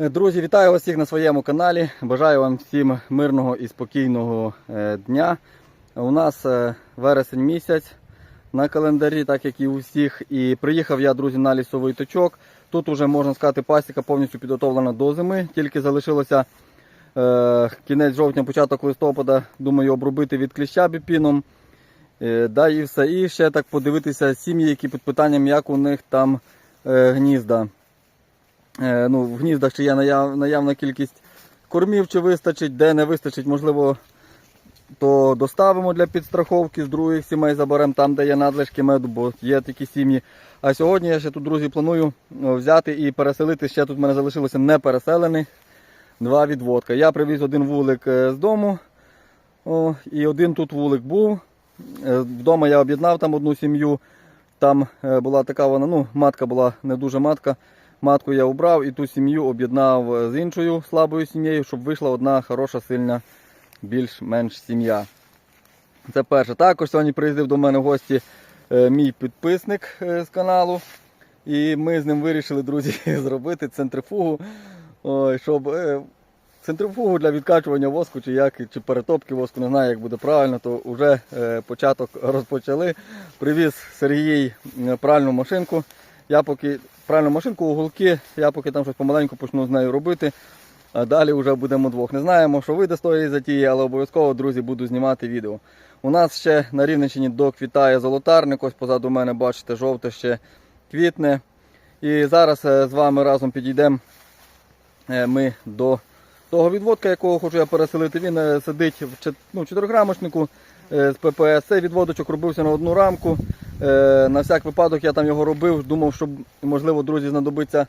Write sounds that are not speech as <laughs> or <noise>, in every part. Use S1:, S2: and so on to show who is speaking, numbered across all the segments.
S1: Е, Друзі, вітаю вас всіх на своєму каналі. Бажаю вам всім мирного і спокійного е, дня. У нас е, вересень місяць на календарі, так як і у всіх. І приїхав я, друзі, на лісовий точок. Тут уже можна сказати, пасіка повністю підготовлена до зими. Тільки залишилося кінець жовтня, початок листопада. Думаю, обробити від кліща біпіном. Да, і все. І ще так подивитися сім'ї, які під питанням, як у них там гнізда. Е, ну, в гніздах чи є наяв, наявна кількість кормів, чи вистачить, де не вистачить, можливо, то доставимо для підстраховки з других сімей, заберемо там, де є надлишки меду, бо є такі сім'ї. А сьогодні я ще тут, друзі, планую взяти і переселити. Ще тут в мене залишилося не переселених два відводка. Я привіз один вулик е, з дому, о, і один тут вулик був. Е, Вдома я об'єднав там одну сім'ю. Там була така вона, ну, матка була не дуже матка. Матку я убрав і ту сім'ю об'єднав е, з іншою слабою сім'єю, щоб вийшла одна хороша, сильна, більш-менш сім'я. Це перше. Також сьогодні приїздив до мене в гості е, мій підписник е, з каналу. І ми з ним вирішили, друзі, <laughs> зробити центрифугу, щоб центрифугу для відкачування воску, чи як, чи перетопки воску, не знаю, як буде правильно, то вже початок <laughs> розпочали. Привіз Сергій пральну машинку. Я поки пральну машинку, уголки, я поки там щось помаленьку почну з нею робити. А далі вже будемо двох. Не знаємо, що вийде з тої затії, але обов'язково, друзі, буду знімати відео. У нас ще на Рівненщині доквітає золотарник. Ось позаду мене, бачите, жовте ще квітне. І зараз е, з вами разом підійдемо е, ми до того відводка, якого хочу я переселити. Він е, сидить в чет- ну, чотириграмочнику з ППС. Цей відводочок робився на одну рамку. Е, На всяк випадок я там його робив. Думав, що можливо, друзі, знадобиться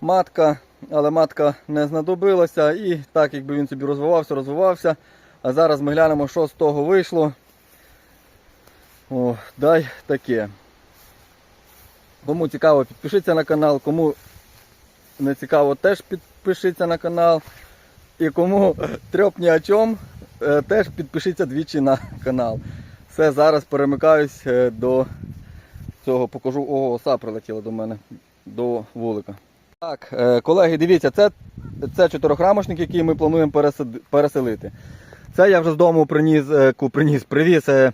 S1: матка, але матка не знадобилася. І так, якби він собі розвивався, розвивався. А зараз ми глянемо, що з того вийшло. О, дай таке. Кому цікаво, підпишіться на канал, кому не цікаво, теж підпишіться на канал. І кому трьоп ні о чому, е, теж підпишіться двічі на канал. Все, зараз перемикаюсь е, до цього, покажу. Ого, оса прилетіла до мене, до вулика. Так, е, колеги, дивіться, це, це чотирохрамочник, який ми плануємо переселити. Це я вже з дому приніс, е, приніс привіз е,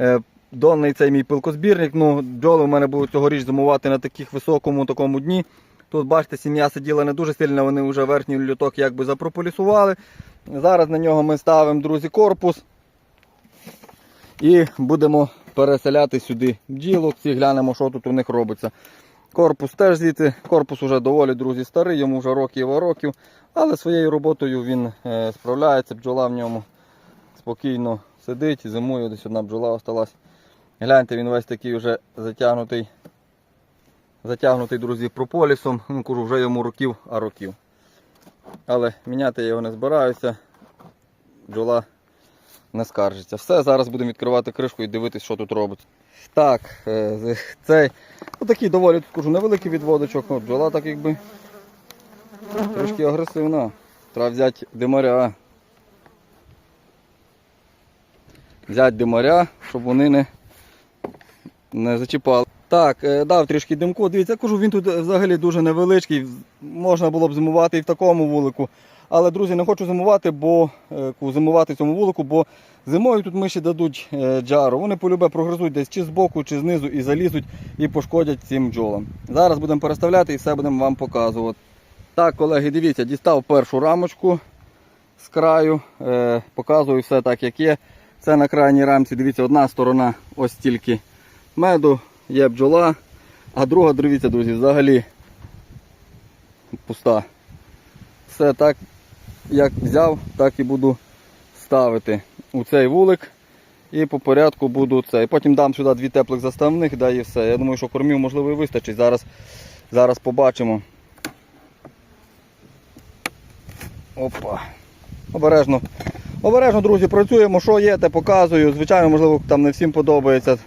S1: е, донний цей мій пилкозбірник. Ну, бджоли у мене будуть цьогоріч зимувати на таких високому такому дні. Тут, бачите, сім'я сиділа не дуже сильно, вони вже верхній люток якби запрополісували. Зараз на нього ми ставимо, друзі, корпус. І будемо переселяти сюди бджілок, всі глянемо, що тут у них робиться. Корпус теж звідти, корпус вже доволі, друзі, старий, йому вже років років, але своєю роботою він е, справляється, бджола в ньому спокійно сидить, зимує, десь одна бджола осталась. Гляньте, він весь такий вже затягнутий, затягнутий, друзі, прополісом. Ну, кажу, вже йому років, а років. Але міняти я його не збираюся. Бджола не скаржиться. Все, зараз будемо відкривати кришку і дивитися, що тут робиться. Так, е, цей отакий доволі тут кажу, невеликий відводочок. От, бджола так якби трошки агресивна. Треба взяти димаря. Взяти димаря, щоб вони не, не зачіпали. Так, е, дав трішки димку. Дивіться, я кажу, він тут взагалі дуже невеличкий. Можна було б зимувати і в такому вулику. Але, друзі, не хочу зимувати, бо е, зимувати цьому вулику, бо зимою тут миші дадуть е, джару. Вони полюбе прогризуть десь чи збоку, чи знизу і залізуть і пошкодять цим бджолам. Зараз будемо переставляти і все будемо вам показувати. Так, колеги, дивіться, дістав першу рамочку з краю, е, показую все так, як є. Це на крайній рамці, дивіться, одна сторона ось стільки меду, є бджола, а друга, дивіться, друзі, взагалі пуста. Все так, як взяв, так і буду ставити у цей вулик. І по порядку буду це. І потім дам сюди дві теплих заставних, да, і все. Я думаю, що кормів можливо і вистачить. Зараз, зараз побачимо. Опа. Обережно. Обережно, друзі, працюємо, що є, те показую. Звичайно, можливо, там не всім подобається.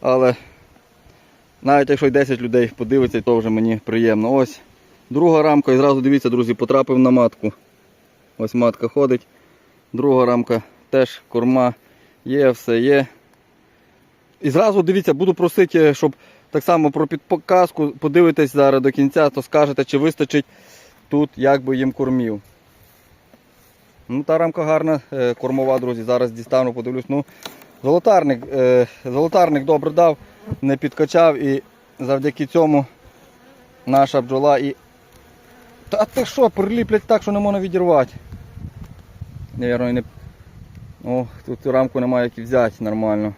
S1: Але навіть якщо й 10 людей подивиться, то вже мені приємно. Ось друга рамка і зразу дивіться, друзі, потрапив на матку. Ось матка ходить. Друга рамка теж корма є, все є. І зразу дивіться, буду просити, щоб так само про підпоказку подивитесь зараз до кінця, то скажете, чи вистачить тут якби їм кормів. Ну, та рамка гарна, е, кормова, друзі. Зараз дістану, подивлюсь. Ну, золотарник, е, золотарник добре дав, не підкачав і завдяки цьому наша бджола і. Та ти що, приліплять так, що не можна відірвати. Навірно, не. О, тут рамку немає як взяти нормально.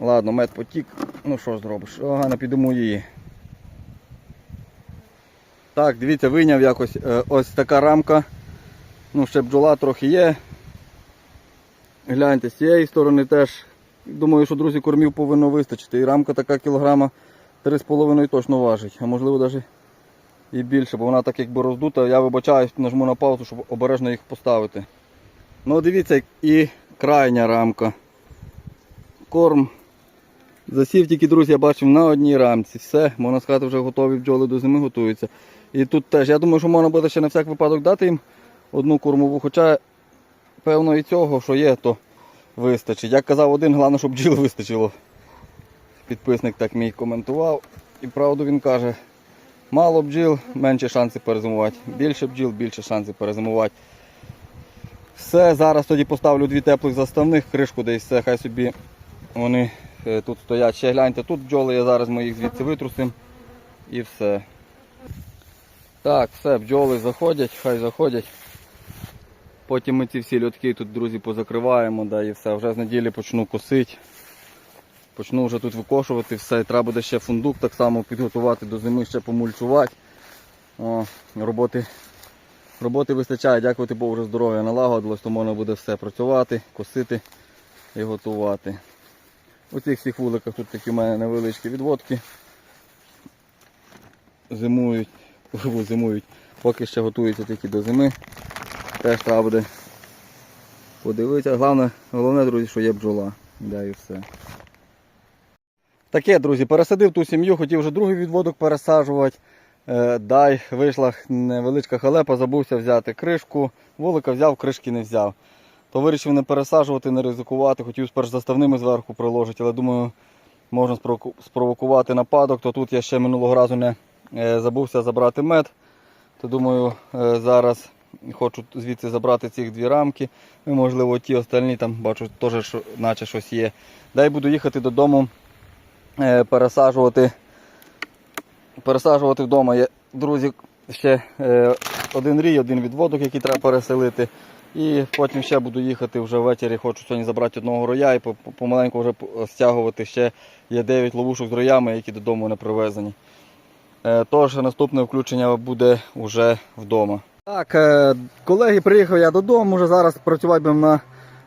S1: Ладно, мед потік. Ну що ж зробиш? Ага, підемо її. Так, дивіться, вийняв якось е, ось така рамка. Ну, ще бджола трохи є. Гляньте, з цієї сторони теж. Думаю, що друзі кормів повинно вистачити. І рамка така кілограма 3,5 точно важить, а можливо навіть і більше, бо вона так якби роздута. Я вибачаюсь, нажму на паузу, щоб обережно їх поставити. Ну дивіться, і крайня рамка. Корм. Засів тільки, друзі, я бачив на одній рамці. Все, можна сказати, вже готові бджоли до зими готуються. І тут теж, я думаю, що можна буде ще на всяк випадок дати їм одну кормову, хоча певно і цього, що є, то вистачить. Як казав один, головне, щоб бджіл вистачило. Підписник так мій коментував. І правду він каже, мало бджіл, менше шанси перезимувати. Більше бджіл, більше шансів перезимувати. Все, зараз тоді поставлю дві теплих заставних, кришку десь все, хай собі вони е, тут стоять. Ще гляньте, тут бджоли, я зараз ми їх звідси витрусим і все. Так, все, бджоли заходять, хай заходять. Потім ми ці всі льотки тут, друзі, позакриваємо, да, і все. Вже з неділі почну косити. Почну вже тут викошувати все. І треба буде ще фундук так само підготувати до зими, ще помульчувати. О, роботи, роботи вистачає, дякувати Богу, вже здоров'я налагодилось, то можна буде все працювати, косити і готувати. У цих всіх вуликах тут такі в мене невеличкі відводки. Зимують, <laughs> зимують, поки ще готуються тільки до зими. Теж треба буде подивитися. Головне, головне, друзі, що є бджола. Да, і все. Таке, друзі, пересадив ту сім'ю, хотів вже другий відводок пересаджувати. Е, дай, вийшла невеличка халепа, забувся взяти кришку. Вулика взяв, кришки не взяв. То вирішив не пересаджувати, не ризикувати. Хотів спершу заставними зверху приложити, але думаю, можна спровокувати нападок. То тут я ще минулого разу не е, забувся забрати мед. То думаю, е, зараз хочу звідси забрати ці дві рамки. І, можливо, ті остальні там бачу, теж що, наче щось є. Дай буду їхати додому, е, пересаджувати. Пересаджувати вдома є, друзі, ще е, один рій, один відводок, який треба переселити. І потім ще буду їхати вже ввечері. Хочу сьогодні забрати одного роя і по- по- помаленьку вже стягувати. Ще є 9 ловушок з роями, які додому не привезені. Е, Тож наступне включення буде вже вдома. Так, е, колеги, приїхав я додому, вже зараз працювати на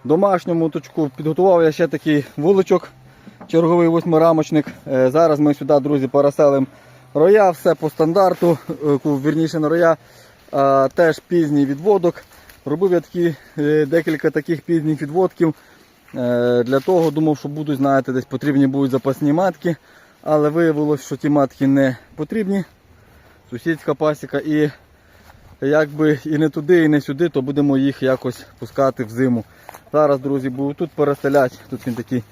S1: домашньому точку. Підготував я ще такий вуличок, черговий восьмирамочник. Е, Зараз ми сюди, друзі, переселимо роя, все по стандарту, е, вірніше на роя, теж пізній відводок. Робив я такі, декілька таких пізніх відводків. Для того думав, що будуть, знаєте, десь потрібні будуть запасні матки, але виявилось, що ті матки не потрібні. Сусідська пасіка і якби і не туди, і не сюди, то будемо їх якось пускати в зиму. Зараз, друзі, буду тут переселяти. Тут він такий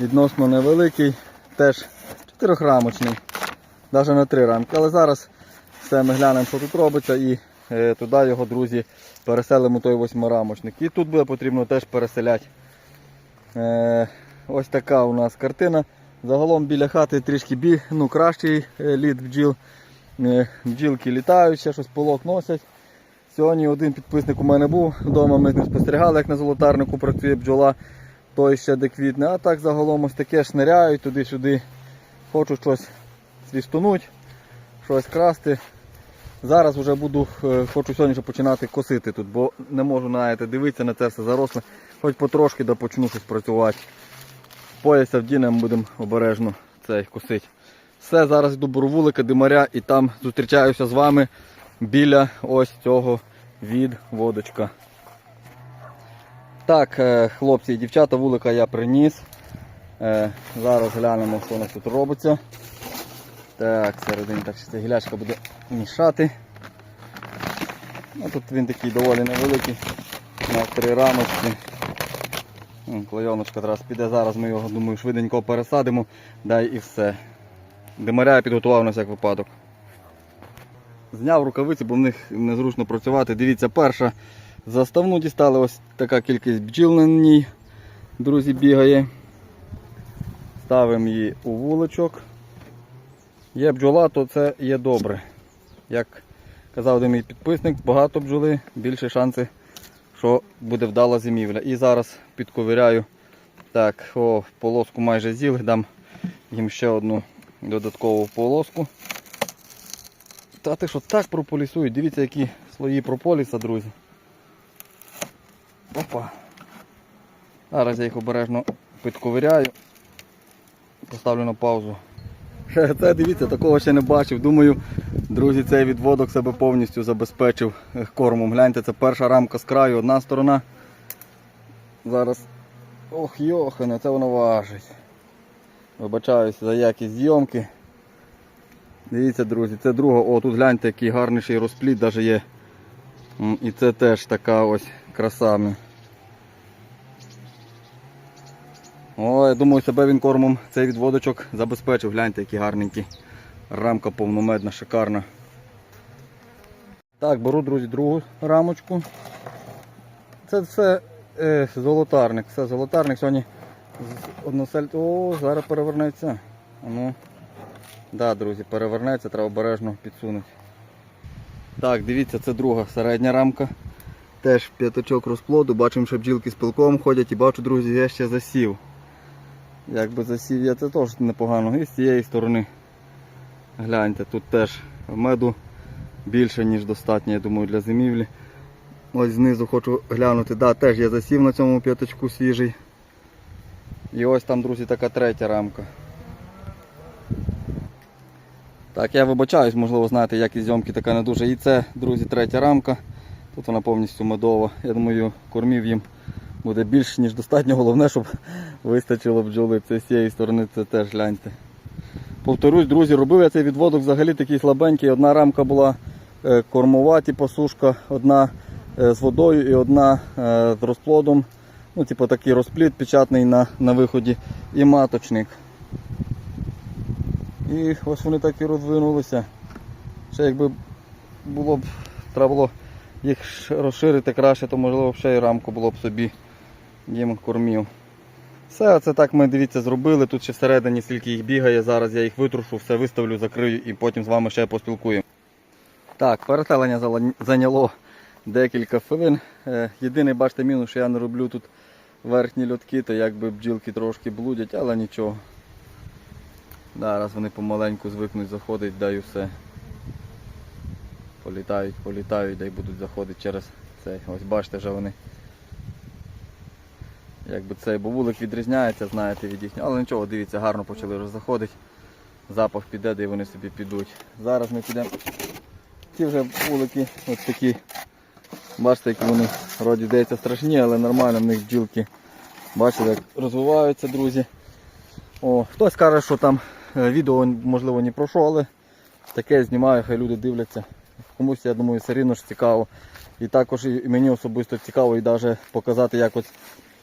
S1: відносно невеликий, теж чотирьохрамочний, навіть на три рамки. Але зараз все ми глянемо, що тут робиться, і е, туди його, друзі, переселимо той восьмирамочник. І тут буде потрібно теж переселяти. Е, ось така у нас картина. Загалом біля хати трішки бі, ну, кращий е, лід бджіл. Е, Бджілки літають, ще щось полок носять. Сьогодні один підписник у мене був вдома, ми з ним спостерігали, як на золотарнику працює бджола, той ще де квітне. А так загалом ось таке шниряють туди-сюди. Хочу щось свістунуть, щось красти. Зараз вже буду, е, хочу сьогодні починати косити тут, бо не можу знаєте, дивитися на це все заросле. Хоч потрошки да почну щось працювати. Пояса вдінемо, будемо обережно цей косити. Все, зараз йду Боровулика, димаря і там зустрічаюся з вами біля ось цього відводочка. Так, е, хлопці і дівчата, вулика я приніс. Е, Зараз глянемо, що у нас тут робиться. Так, середині так ця гілячка буде мішати. Ну, Тут він такий доволі невеликий, на три рамочки. М, Клейоночка зараз піде, зараз ми його думаю швиденько пересадимо, дай і все. Димаря я підготував на всяк випадок. зняв рукавиці, бо в них незручно працювати. Дивіться, перша заставну дістали ось така кількість бджіл на ній. Друзі, бігає. Ставимо її у вуличок. Є бджола, то це є добре. Як казав мій підписник, багато бджоли, більше шанси, що буде вдала зимівля. І зараз підковиряю. Так, о, полоску майже з'їли, дам їм ще одну додаткову полоску. Та ти що так прополісують, дивіться, які слої прополіса, друзі. Опа. Зараз я їх обережно підковиряю. Поставлю на паузу. Це дивіться, такого ще не бачив. Думаю, друзі, цей відводок себе повністю забезпечив е, кормом. Гляньте, це перша рамка з краю, одна сторона. Зараз. Ох, йохане, це воно важить. Вибачаюся за якість зйомки. Дивіться, друзі, це друга. О, тут гляньте, який гарніший розпліт навіть є. І це теж така ось краса. О, я думаю, себе він кормом цей відводочок забезпечив. Гляньте, який гарненький. Рамка повномедна, шикарна. Так, беру, друзі, другу рамочку. Це все е, золотарник. Все золотарник. Сьогодні односель... О, зараз перевернеться. Ну. Да, друзі, перевернеться, треба обережно підсунути. Так, дивіться, це друга середня рамка. Теж п'ятачок розплоду. Бачимо, що бджілки з пилком ходять і бачу, друзі, я ще засів. Якби засів я це теж непогано. І з цієї сторони. Гляньте, тут теж меду більше, ніж достатньо, я думаю, для зимівлі. Ось знизу хочу глянути. Да, теж я засів на цьому п'ятачку свіжий. І ось там, друзі, така третя рамка. Так, я вибачаюсь, можливо, знаєте, якість зйомки така не дуже. І це, друзі, третя рамка. Тут вона повністю медова. Я думаю, кормів їм буде більше, ніж достатньо. Головне, щоб вистачило бджоли. Це з цієї сторони це теж гляньте. Повторюсь, друзі, робив я цей відводок взагалі такий слабенький. Одна рамка була е, кормова, типу сушка, одна е, з водою і одна е, з розплодом. Ну, типу такий розплід печатний на, на виході і маточник. І ось вони так і розвинулися. Ще якби було б, треба було їх розширити краще, то можливо б ще й рамку було б собі їм кормів. Все, це так ми дивіться зробили. Тут ще всередині скільки їх бігає. Зараз я їх витрушу, все виставлю, закрию і потім з вами ще поспілкуємо. Так, переселення зайняло декілька хвилин. Е, Єдиний, бачите, мінус, що я не роблю тут верхні льотки, то якби бджілки трошки блудять, але нічого. Зараз вони помаленьку звикнуть заходить, даю все. Політають, політають, да й будуть заходити через цей. Ось бачите, вже вони. Якби цей бо вулик відрізняється, знаєте, від їхнього. Але нічого, дивіться, гарно почали вже заходити. Запах піде, де вони собі підуть. Зараз ми підемо. Ці вже вулики ось такі. Бачите, які вони вроді здається страшні, але нормально в них бджілки. Бачите, як розвиваються, друзі. О, хтось каже, що там е, відео можливо не про що, але таке знімаю, хай люди дивляться. Комусь, я думаю, все рівно ж цікаво. І також і мені особисто цікаво і навіть показати, як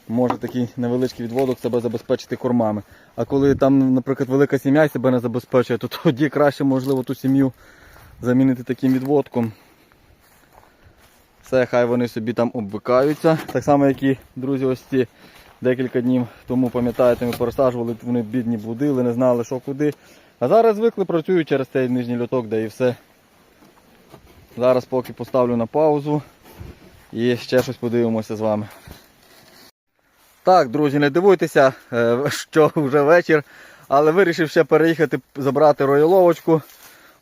S1: може такий невеличкий відводок себе забезпечити кормами. А коли там, наприклад, велика сім'я себе не забезпечує, то тоді краще можливо ту сім'ю замінити таким відводком. Все, хай вони собі там обвикаються. Так само, як і друзі, ось ці декілька днів тому, пам'ятаєте, ми пересаджували, вони бідні блудили, не знали, що куди. А зараз звикли, працюють через цей нижній льоток, де і все. Зараз поки поставлю на паузу і ще щось подивимося з вами. Так, друзі, не дивуйтеся, е, <laughs> що вже вечір, але вирішив ще переїхати забрати рояловочку.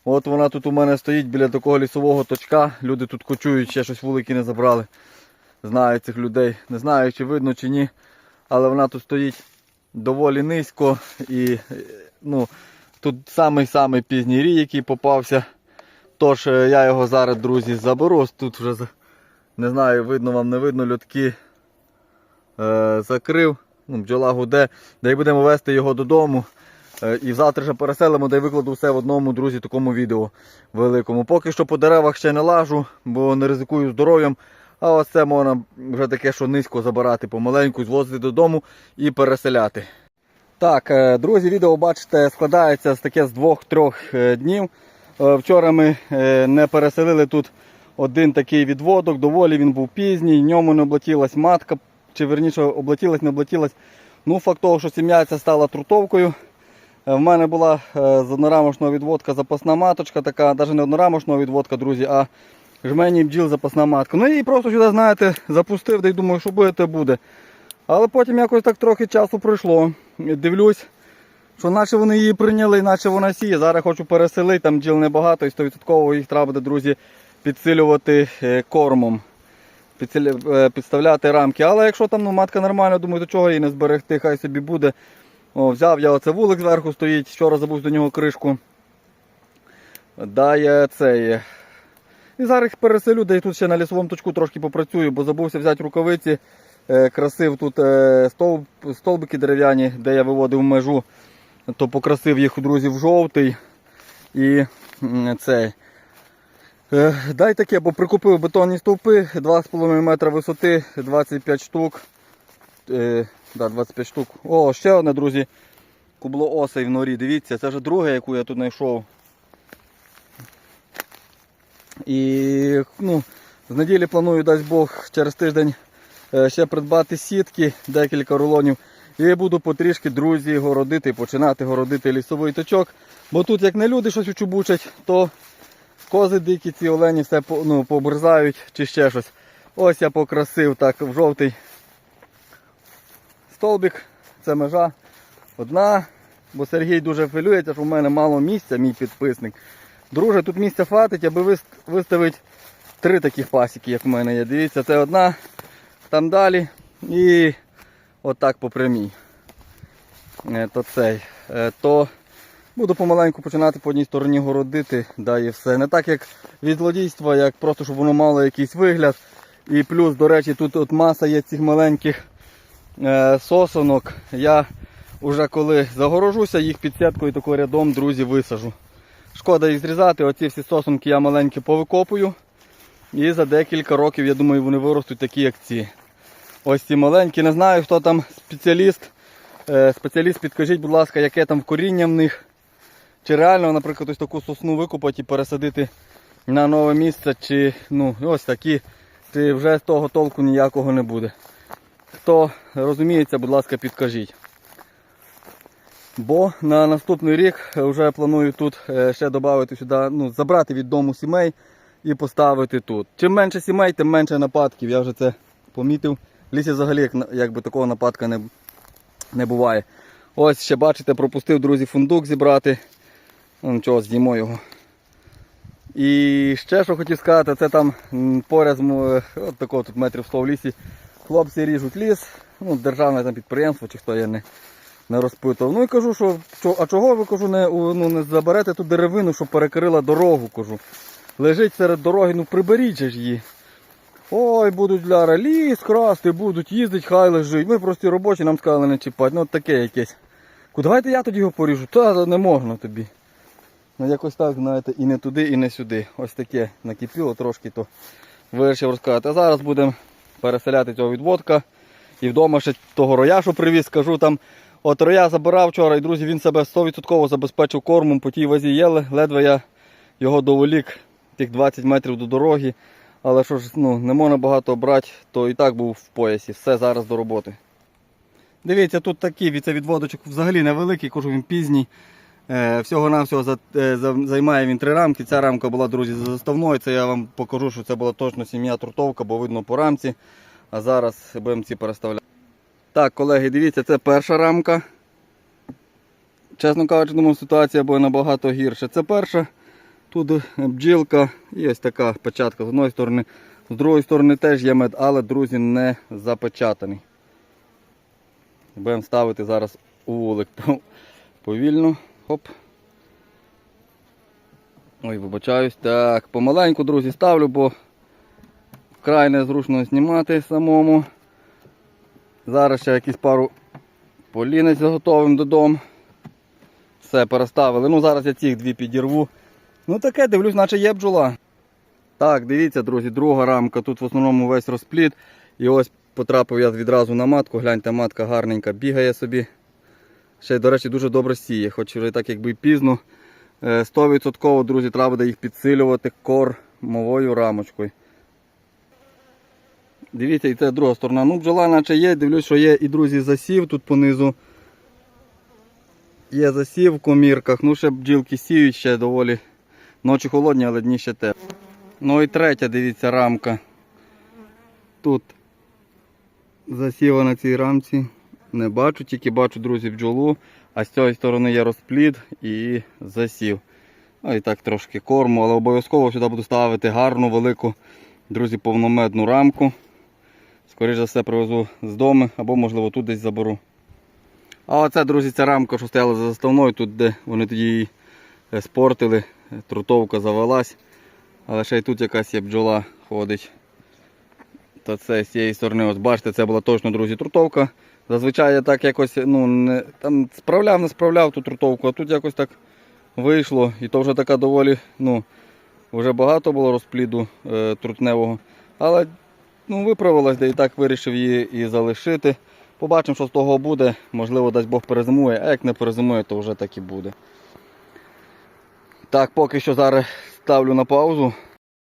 S1: От вона тут у мене стоїть біля такого лісового точка. Люди тут кочують, ще щось вулики не забрали. Знаю цих людей. Не знаю, чи видно, чи ні. Але вона тут стоїть доволі низько. І е, ну, тут самий-самий пізній рій, який попався. Тож е, я його зараз, друзі, заберу. Тут вже не знаю, видно вам, не видно льотки. Е, закрив. Ну, бджола гуде. Де й будемо вести його додому. Е, І завтра вже переселимо, де викладу все в одному, друзі, такому відео великому. Поки що по деревах ще не лажу, бо не ризикую здоров'ям. А ось це можна вже таке, що низько забирати помаленьку, звозити додому і переселяти. Так, е, друзі, відео бачите, складається з таке з двох-трьох е, днів. Вчора ми не переселили тут один такий відводок, доволі він був пізній, ньому не облетілась матка, чи верніше облетілась, не облетілась. Ну, факт того, що сім'я ця стала трутовкою. Е, В мене була е, з однорамочного відводка запасна маточка, така, навіть не однорамочного відводка, друзі, а жмені бджіл запасна матка. Ну і просто сюди, знаєте, запустив, й думаю, що буде, те буде. Але потім якось так трохи часу пройшло. Дивлюсь, що наче вони її прийняли, наче вона сіє. Зараз хочу переселити, там бджіл небагато і 100% їх треба буде, друзі, підсилювати е, кормом. Підставляти рамки. Але якщо там ну, матка нормальна, думаю, до чого її не зберегти, хай собі буде. О, взяв я оце вулик зверху стоїть, вчора забув до нього кришку. Дає цей. І зараз переселю, де і тут ще на лісовому точку трошки попрацюю, бо забувся взяти рукавиці. Е, Красив тут е, стовп, столбики дерев'яні, де я виводив межу, то покрасив їх у друзів жовтий. І цей. Е, Дай таке, бо прикупив бетонні стовпи 2,5 метра висоти, 25 штук. Да, 25 штук. О, ще одне, друзі. Кубло осей в норі. Дивіться, це вже друге, яку я тут знайшов. І ну, з неділі планую, дасть Бог, через тиждень е, ще придбати сітки, декілька рулонів. І буду потрішки, друзі, городити, починати городити лісовий точок. Бо тут, як не люди щось учубучать, то кози дикі, ці олені все ну, побризають чи ще щось. Ось я покрасив так в жовтий столбик, це межа одна. Бо Сергій дуже хвилюється, що в мене мало місця, мій підписник. Друже, тут місця хватить, аби виставити три таких пасіки, як в мене є. Дивіться, це одна, там далі і отак по прямій. Е, То цей. Е, То буду помаленьку починати по одній стороні городити, да і все. Не так як від злодійства, як просто щоб воно мало якийсь вигляд. І плюс, до речі, тут от маса є цих маленьких сосонок. Я вже коли загорожуся, їх під сіткою такою рядом, друзі, висажу. Шкода їх зрізати, оці всі сосонки я маленькі повикопую. І за декілька років, я думаю, вони виростуть такі, як ці. Ось ці маленькі. Не знаю, хто там спеціаліст. Е, Спеціаліст, підкажіть, будь ласка, яке там коріння в них. Чи реально, наприклад, ось таку сосну викопати і пересадити на нове місце, чи ну, ось такі, чи вже з того толку ніякого не буде. Хто розуміється, будь ласка, підкажіть. Бо на наступний рік вже планую тут е, ще додати сюди, ну, забрати від дому сімей і поставити тут. Чим менше сімей, тим менше нападків. Я вже це помітив. В лісі взагалі якби такого нападка не, не буває. Ось ще бачите, пропустив, друзі, фундук зібрати. Ну, нічого, з'їмо його. І ще що хотів сказати, це там поряд от такого тут метрів 100 в лісі. Хлопці ріжуть ліс, ну, державне там підприємство чи хто я не, не розпитував. Ну і кажу, що, що а чого ви кажу, не, ну, не заберете ту деревину, щоб перекрила дорогу, кажу. Лежить серед дороги, ну приберіть ж її. Ой, будуть ляра, ліс красти, будуть їздить, хай лежить. Ми прості робочі, нам сказали не чіпати. Ну от таке якесь. Ку, давайте я тоді його поріжу. Та не можна тобі. Ну якось так, знаєте, і не туди, і не сюди. Ось таке накипіло трошки, то вирішив розказати. А зараз будемо переселяти цього відводка. І вдома ще того роя, що привіз, скажу там. От роя забирав вчора, і друзі, він себе 100% забезпечив кормом по тій вазі єли. Ледве я його доволік тих 20 метрів до дороги. Але що ж, ну, не можна багато брати, то і так був в поясі. Все зараз до роботи. Дивіться, тут такий від- відводочок взагалі невеликий, кажу він пізній. Е, Всього-навсього е, за- займає він три рамки. Ця рамка була, друзі, заставною. Це я вам покажу, що це була точно сім'я трутовка, бо видно по рамці. А зараз будемо ці переставляти. Так, колеги, дивіться, це перша рамка. Чесно кажучи, думаю, ситуація буде набагато гірша. Це перша. Тут бджілка і ось така печатка з одної сторони. З другої сторони теж є мед, але, друзі, не запечатаний. Будемо ставити зараз у вулик <laughs> повільно. Хоп. Ой, вибачаюсь. Так, помаленьку, друзі, ставлю, бо вкрай незручно знімати самому. Зараз ще якісь пару полінець заготовим додому. Все, переставили. Ну, зараз я цих дві підірву. Ну таке, дивлюсь, наче є бджола. Так, дивіться, друзі, друга рамка. Тут в основному весь розпліт. І ось потрапив я відразу на матку. Гляньте, матка гарненька, бігає собі. Ще, до речі, дуже добре сіє, хоч вже так якби пізно. Е, 100% друзі, треба буде їх підсилювати кормовою рамочкою. Дивіться, і це друга сторона. Ну, бджола наче є, дивлюсь, що є і друзі засів тут понизу. Є засів в комірках, ну ще бджілки сіють ще доволі. Ночі холодні, але дні ще теплі. Ну і третя, дивіться, рамка. Тут засіва на цій рамці. Не бачу, тільки бачу, друзі, бджолу. А з цієї сторони є розплід і засів. Ну і так трошки корму, але обов'язково сюди буду ставити гарну, велику, друзі, повномедну рамку. Скоріше за все привезу з дому або, можливо, тут десь заберу. А оце, друзі, ця рамка, що стояла за заставною, тут де вони тоді її е, спортили, трутовка завелась. Але ще й тут якась є бджола ходить. Та це з цієї сторони, ось бачите, це була точно, друзі, трутовка. Зазвичай я так якось ну, не, там справляв, не справляв ту трутовку, а тут якось так вийшло. І то вже така доволі, ну, вже багато було розпліду е, трутневого. Але ну, виправилась, де і так вирішив її і залишити. Побачимо, що з того буде. Можливо, дасть Бог перезимує, а як не перезимує, то вже так і буде. Так, поки що зараз ставлю на паузу.